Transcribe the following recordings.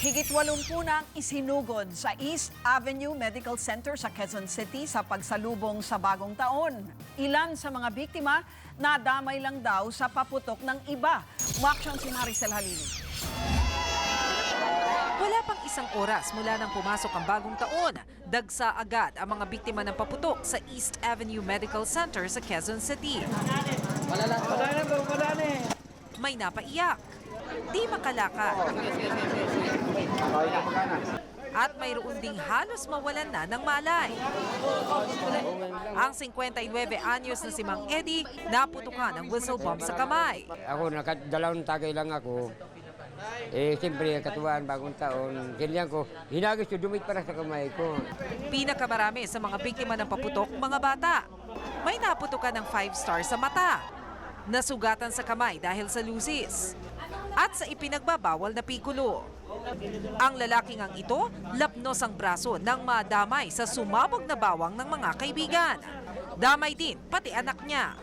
Higit 80 na ang isinugod sa East Avenue Medical Center sa Quezon City sa pagsalubong sa bagong taon. Ilan sa mga biktima nadamay lang daw sa paputok ng iba. Umaksyon si Maricel Halili. Wala pang isang oras mula nang pumasok ang bagong taon, dagsa agad ang mga biktima ng paputok sa East Avenue Medical Center sa Quezon City. May napaiyak, di makalakad. At mayroon ding halos mawalan na ng malay. Ang 59 anyos na si Mang Eddie naputukan ng whistle bomb sa kamay. Ako, nakadalawang tagay lang ako. Eh, siyempre, katuwaan, bagong taon. Ganyan ko, hinagis ko, dumit para sa kamay ko. Pinakamarami sa mga biktima ng paputok, mga bata. May naputukan ng 5 star sa mata. Nasugatan sa kamay dahil sa lusis. At sa ipinagbabawal na pikulo. Ang lalaking ang ito, lapnos ang braso nang madamay sa sumabog na bawang ng mga kaibigan. Damay din pati anak niya.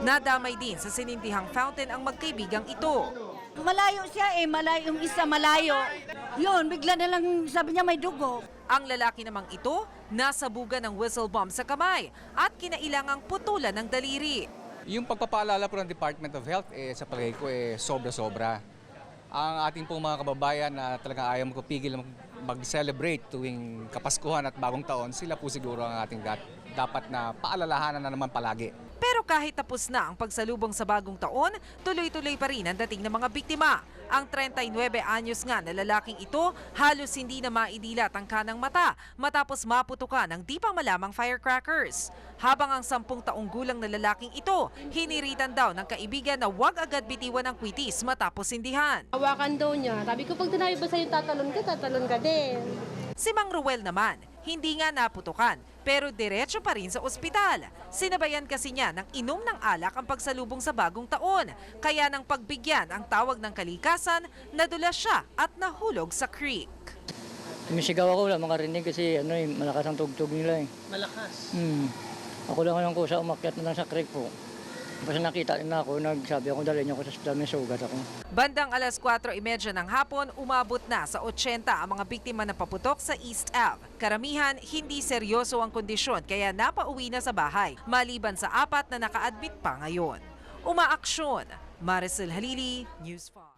Nadamay din sa sinintihang fountain ang magkaibigang ito. Malayo siya eh, malayo yung isa malayo. Yun, bigla na lang sabi niya may dugo. Ang lalaki namang ito, nasabugan ng whistle bomb sa kamay at kinailangang putulan ng daliri. Yung pagpapaalala po ng Department of Health, eh, sa palagay ko, eh, sobra-sobra. Ang ating pong mga kababayan na talagang ayaw magpapigil mag- mag-celebrate tuwing Kapaskuhan at Bagong Taon, sila po siguro ang ating dat- dapat na paalalahanan na naman palagi. Kahit tapos na ang pagsalubong sa bagong taon, tuloy-tuloy pa rin ang dating ng mga biktima. Ang 39 anyos nga na lalaking ito, halos hindi na maidilat ang kanang mata matapos maputukan ng di pang malamang firecrackers. Habang ang 10 taong gulang na lalaking ito, hiniritan daw ng kaibigan na huwag agad bitiwan ng kwitis matapos sindihan. Hawakan daw niya. Sabi ko, pag tinabi ba sa'yo tatalon ka, tatalon ka din. Si Mang Ruel naman, hindi nga naputukan pero diretso pa rin sa ospital. Sinabayan kasi niya ng inom ng alak ang pagsalubong sa bagong taon. Kaya nang pagbigyan ang tawag ng kalikasan, nadula siya at nahulog sa creek. Misigaw ako, wala makarinig kasi ano eh, malakas ang tugtog nila eh. Malakas? Hmm. Ako lang lang ko sa umakyat na lang sa creek po. Basta nakita na ako, nagsabi ako dalhin ako sa ospital, may sugat ako. Bandang alas 4.30 ng hapon, umabot na sa 80 ang mga biktima ng paputok sa East Ave. Karamihan, hindi seryoso ang kondisyon kaya napauwi na sa bahay, maliban sa apat na naka-admit pa ngayon. Umaaksyon, Maricel Halili, News 5.